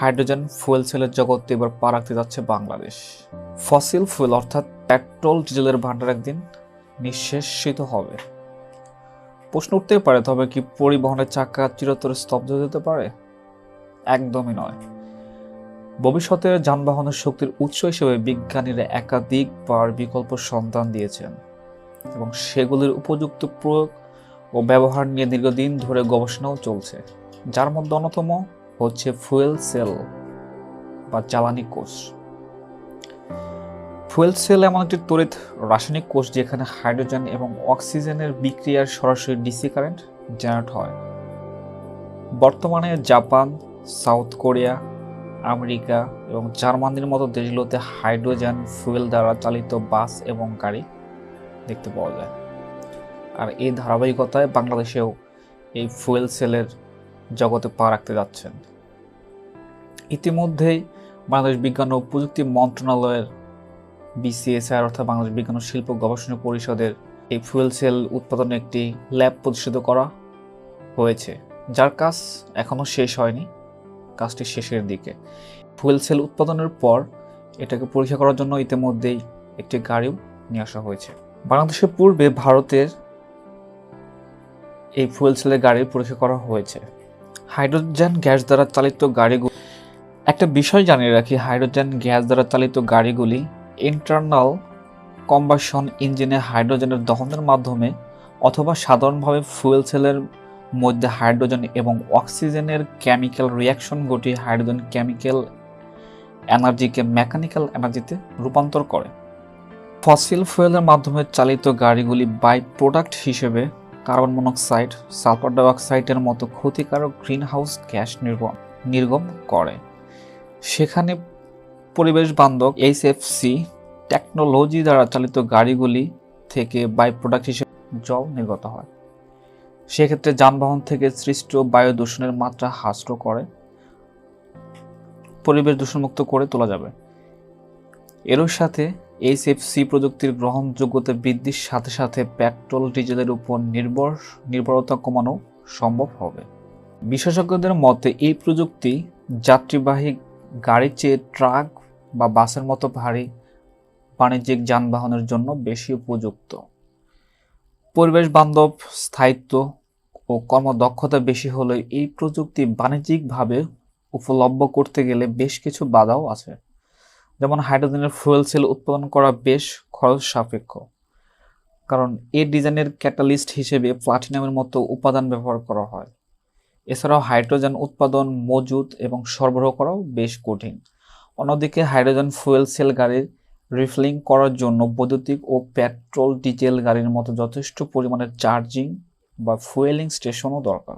Hydrogen fuel সেলের জগতে এবার পা রাখতে যাচ্ছে বাংলাদেশ। ফসিল ফুয়েল অর্থাৎ পেট্রোল, ডিজেলের ভান্ডার একদিন নিঃশেষিত হবে। প্রশ্ন উঠতেই পারে, তবে কি পরিবহনের চাকা চিরতরে স্তব্ধ যেতে পারে? একদমই নয়। ভবিষ্যতে যানবাহনের শক্তির উৎস হিসেবে বিজ্ঞানীরা একাধিকবার বিকল্প সন্ধান দিয়েছেন এবং সেগুলির উপযুক্ত প্রয়োগ ও ব্যবহার নিয়ে দীর্ঘদিন ধরে গবেষণাও চলছে। যার মধ্যে অন্যতম হচ্ছে ফুয়েল সেল বা জ্বালানি কোষ। ফুয়েল সেল এমন একটি তড়িৎ রাসায়নিক কোষ যেখানে হাইড্রোজেন এবং অক্সিজেনের বিক্রিয়ার সরাসরি ডিসি কারেন্ট জেনারেট হয়। বর্তমানে জাপান, সাউথ কোরিয়া, আমেরিকা এবং জার্মানির মতো দেশগুলোতে হাইড্রোজেন ফুয়েল দ্বারা চালিত বাস এবং গাড়ি দেখতে পাওয়া যায়। আর এই ধারাবাহিকতায় বাংলাদেশেও এই ফুয়েল সেলের জগতে পা রাখতে যাচ্ছেন। ইতিমধ্যেই বাংলাদেশ বিজ্ঞান ও প্রযুক্তি মন্ত্রণালয়ের বিসিএসআর অর্থাৎ বাংলাদেশ বিজ্ঞান ও শিল্প গবেষণা পরিষদের এই ফুয়েল সেল উৎপাদনে একটি ল্যাব প্রতিষ্ঠিত করা হয়েছে। যার কাজ এখনও শেষ হয়নি, কাজটি শেষের দিকে। ফুয়েল সেল উৎপাদনের পর এটাকে পরীক্ষা করার জন্য ইতিমধ্যেই একটি গাড়িও নিয়ে আসা হয়েছে। বাংলাদেশের পূর্বে ভারতের এই ফুয়েল সেলের গাড়ির পরীক্ষা করা হয়েছে। হাইড্রোজেন গ্যাস দ্বারা চালিত গাড়িগুলি একটা বিষয় জানিয়ে রাখি, হাইড্রোজেন গ্যাস দ্বারা চালিত গাড়িগুলি ইন্টারনাল কম্বাসন ইঞ্জিনে হাইড্রোজেনের দহনের মাধ্যমে অথবা সাধারণভাবে ফুয়েল সেলের মধ্যে হাইড্রোজেন এবং অক্সিজেনের কেমিক্যাল রিয়াকশন ঘটিয়ে হাইড্রোজেন কেমিক্যাল এনার্জিকে মেকানিক্যাল এনার্জিতে রূপান্তর করে। ফসিল ফুয়েলের মাধ্যমে চালিত গাড়িগুলি বাই প্রোডাক্ট হিসেবে কার্বন মনোক্সাইড, সালফার ডাইঅক্সাইডের মতো ক্ষতিকারক গ্রিনহাউস গ্যাস নির্গম নির্গম করে। সেখানে পরিবেশ বান্ধব এইচএফসি টেকনোলজি দ্বারা চালিত গাড়িগুলি থেকে বাই প্রোডাক্ট হিসেবে জল নির্গত হয়। সেক্ষেত্রে যানবাহন থেকে সৃষ্ট বায়ু দূষণের মাত্রা হ্রাস করে, পরিবেশ দূষণমুক্ত করে তোলা যাবে। এরও সাথে এইচএফসি প্রযুক্তির গ্রহণযোগ্যতা বৃদ্ধির সাথে সাথে পেট্রোল, ডিজেলের উপর নির্ভর, নির্ভরতা কমানো সম্ভব হবে। বিশেষজ্ঞদের মতে, এই প্রযুক্তি যাত্রীবাহী গাড়ির চেয়ে ট্রাক বা বাসের মতো ভারী বাণিজ্যিক যানবাহনের জন্য বেশি উপযুক্ত। পরিবেশ বান্ধব, স্থায়িত্ব ও কর্মদক্ষতা বেশি হলে এই প্রযুক্তি বাণিজ্যিকভাবে উপলব্ধ করতে গেলে বেশ কিছু বাধাও আছে। যেমন হাইড্রোজেনের ফুয়েল সেল উৎপাদন করা বেশ খরচ সাপেক্ষ। কারণ এ ডিজাইনের ক্যাটালিস্ট হিসেবে প্লাটিনামের মতো উপাদান ব্যবহার করা হয়। এছাড়াও হাইড্রোজেন উৎপাদন মজুত এবং সরবরাহ করাও বেশ কঠিন। অন্যদিকে হাইড্রোজেন ফুয়েল সেল গাড়ির রিফিলিং করার জন্য বৈদ্যুতিক ও পেট্রোল ডিজেল গাড়ির মতো যথেষ্ট পরিমাণের চার্জিং বা ফুয়েলিং স্টেশনও দরকার।